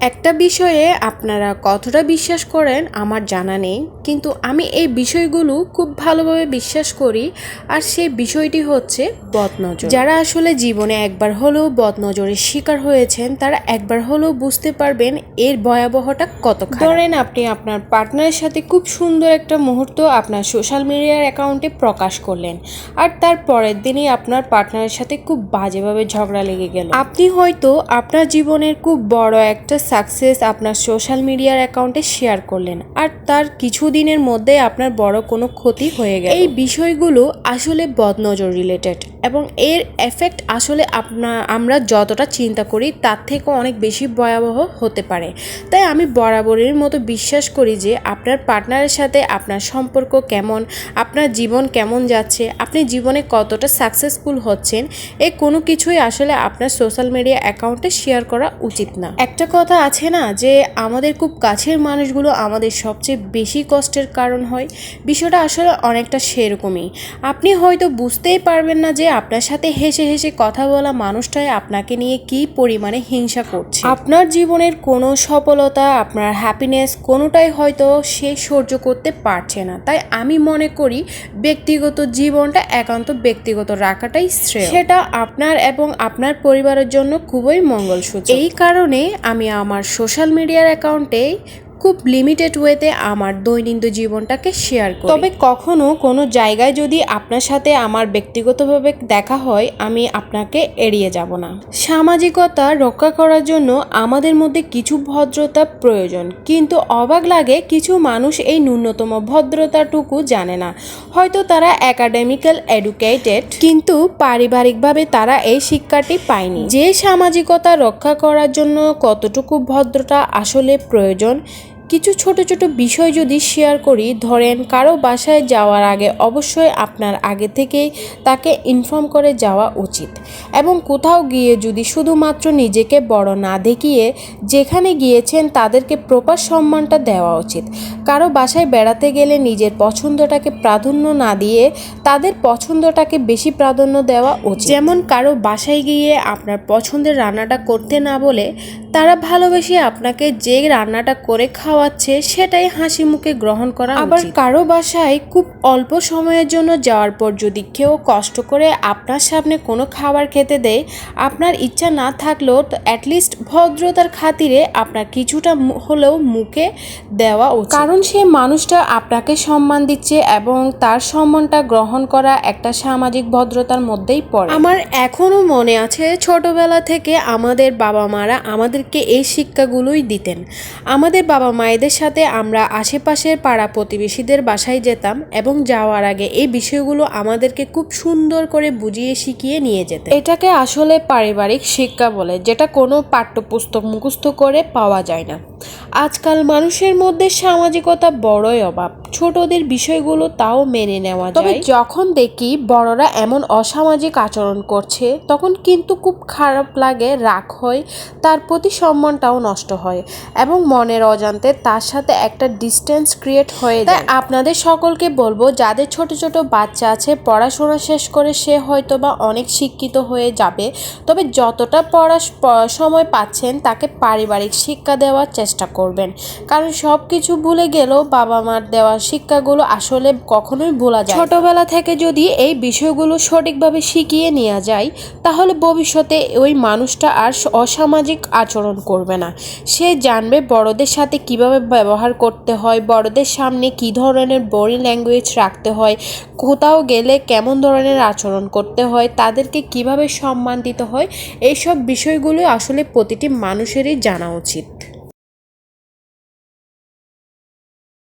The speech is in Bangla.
একটা বিষয়ে আপনারা কতটা বিশ্বাস করেন আমার জানা নেই, কিন্তু আমি এই বিষয়গুলো খুব ভালোভাবে বিশ্বাস করি, আর সেই বিষয়টি হচ্ছে বদনজর। যারা আসলে জীবনে একবার হলেও বদনজরের শিকার হয়েছেন, তারা একবার হলেও বুঝতে পারবেন এর ভয়াবহটা কত ধরেন আপনি আপনার পার্টনারের সাথে খুব সুন্দর একটা মুহূর্ত আপনার সোশ্যাল মিডিয়ার অ্যাকাউন্টে প্রকাশ করলেন, আর তার পরের দিনই আপনার পার্টনারের সাথে খুব বাজেভাবে ঝগড়া লেগে গেল। আপনি হয়তো আপনার জীবনের খুব বড় একটা সাকসেস আপনার সোশ্যাল মিডিয়ার অ্যাকাউন্টে শেয়ার করলেন। আর তার কিছুদিনের মধ্যে আপনার বড় কোনো ক্ষতি হয়ে গেল। এই বিষয়গুলো আসলে বদনজর রিলেটেড এবং এর এফেক্ট আসলে আপনা আমরা যতটা চিন্তা করি তার থেকে অনেক বেশি ভয়াবহ হতে পারে। তাই আমি বরাবরের মতো বিশ্বাস করি যে আপনার পার্টনারের সাথে আপনার সম্পর্ক কেমন, আপনার জীবন কেমন যাচ্ছে, আপনি জীবনে কতটা সাকসেসফুল হচ্ছেন, এ কোনো কিছুই আসলে আপনার সোশ্যাল মিডিয়া অ্যাকাউন্টে শেয়ার করা উচিত না। একটা কথা আছে না যে আমাদের খুব কাছের মানুষগুলো আমাদের সবচেয়ে বেশি কষ্টের কারণ হয়, বিষয়টা আসলে অনেকটা সেরকমই। আপনি হয়তো বুঝতেই পারবেন না যে আপনার সাথে হেসে হেসে কথা বলা মানুষটাই আপনাকে নিয়ে কী পরিমাণে হিংসা করছে। আপনার জীবনের কোনো সফলতা, আপনার হ্যাপিনেস কোনোটাই হয়তো সে সহ্য করতে পারছে না। তাই আমি মনে করি ব্যক্তিগত জীবনটা একান্ত ব্যক্তিগত রাখাটাই শ্রেয়। সেটা আপনার এবং আপনার পরিবারের জন্য খুবই মঙ্গলসূচক। এই কারণে আমি আমার সোশ্যাল মিডিয়ার অ্যাকাউন্টে খুব লিমিটেড ওয়েতে আমার দৈনন্দিন জীবনটাকে শেয়ার করি। তবে কখনো কোনো জায়গায় যদি আপনার সাথে আমার ব্যক্তিগতভাবে দেখা হয়, আমি আপনাকে এড়িয়ে যাব না। সামাজিকতা রক্ষা করার জন্য আমাদের মধ্যে কিছু ভদ্রতা প্রয়োজন, কিন্তু অবাক লাগে কিছু মানুষ এই ন্যূনতম ভদ্রতাটুকু জানে না। হয়তো তারা একাডেমিক্যাল এডুকেটেড কিন্তু পারিবারিকভাবে তারা এই শিক্ষাটি পায়নি। যে সামাজিকতা রক্ষা করার জন্য কতটুকু ভদ্রতা আসলে প্রয়োজন কিছু ছোট ছোট বিষয় যদি শেয়ার করি, ধরেন কারও বাসায় যাওয়ার আগে অবশ্যই আপনার আগে থেকেই তাকে ইনফর্ম করে যাওয়া উচিত। এবং কোথাও গিয়ে যদি শুধুমাত্র নিজেকে বড় না দেখিয়ে যেখানে গিয়েছেন তাদেরকে প্রপার সম্মানটা দেওয়া উচিত। কারও বাসায় বেড়াতে গেলে নিজের পছন্দটাকে প্রাধান্য না দিয়ে তাদের পছন্দটাকে বেশি প্রাধান্য দেওয়া উচিত। যেমন কারও বাসায় গিয়ে আপনার পছন্দের রান্নাটা করতে না বলে তারা ভালোবেসে আপনাকে যে রান্নাটা করে খাওয়াচ্ছে সেটাই হাসি মুখে গ্রহণ করা আবার কারও বাসায় খুব অল্প সময়ের জন্য যাওয়ার পর যদি কেউ কষ্ট করে আপনার সামনে কোনো খাবার খেতে দেয় আপনার ইচ্ছা না থাকলেও তো অ্যাটলিস্ট ভদ্রতার খাতিরে আপনার কিছুটা হলেও মুখে দেওয়া উচিত। কারণ সে মানুষটা আপনাকে সম্মান দিচ্ছে এবং তার সম্মানটা গ্রহণ করা একটা সামাজিক ভদ্রতার মধ্যেই পড়ে। আমার এখনও মনে আছে ছোটবেলা থেকে আমাদের বাবা মারা আমাদেরকে এই শিক্ষাগুলোই দিতেন। আমাদের বাবা মায়েদের সাথে আমরা আশেপাশের পাড়া প্রতিবেশীদের বাসায় যেতাম এবং যাওয়ার আগে এই বিষয়গুলো আমাদেরকে খুব সুন্দর করে বুঝিয়ে শিখিয়ে নিয়ে যেতে। এটাকে আসলে পারিবারিক শিক্ষা বলে, যেটা কোনো পাঠ্যপুস্তক মুখস্থ করে পাওয়া যায় না। আজকাল মানুষের মধ্যে সামাজিকতা বড়ই অভাব। ছোটদের বিষয়গুলো তাও মেনে নেওয়া তবে যখন দেখি বড়রা এমন অসামাজিক আচরণ করছে তখন কিন্তু খুব খারাপ লাগে রাগ হয় তার প্রতি সম্মানটাও নষ্ট হয় এবং মনের অজান্তে তার সাথে একটা ডিস্টেন্স ক্রিয়েট হয়ে যায়। আপনাদের সকলকে বলব যাদের ছোট ছোট বাচ্চা আছে পড়াশোনা শেষ করে সে হয়তো বা অনেক শিক্ষিত হয়ে যাবে তবে যতটা পড়া সময় পাচ্ছেন তাকে পারিবারিক শিক্ষা দেওয়ার চেষ্টা করবেন। কারণ সব কিছু ভুলে গেলেও বাবা মার দেওয়া শিক্ষাগুলো আসলে কখনোই ভোলা যায় ছোটবেলা থেকে যদি এই বিষয়গুলো সঠিকভাবে শিখিয়ে নেওয়া যায়, তাহলে ভবিষ্যতে ওই মানুষটা আর অসামাজিক আচরণ করবে না। সে জানবে বড়দের সাথে কীভাবে ব্যবহার করতে হয়, বড়দের সামনে কী ধরনের বডি ল্যাঙ্গুয়েজ রাখতে হয়, কোথাও গেলে কেমন ধরনের আচরণ করতে হয়, তাদেরকে কীভাবে সম্মান দিতে হয়, এইসব বিষয়গুলো আসলে প্রতিটি মানুষেরই জানা উচিত।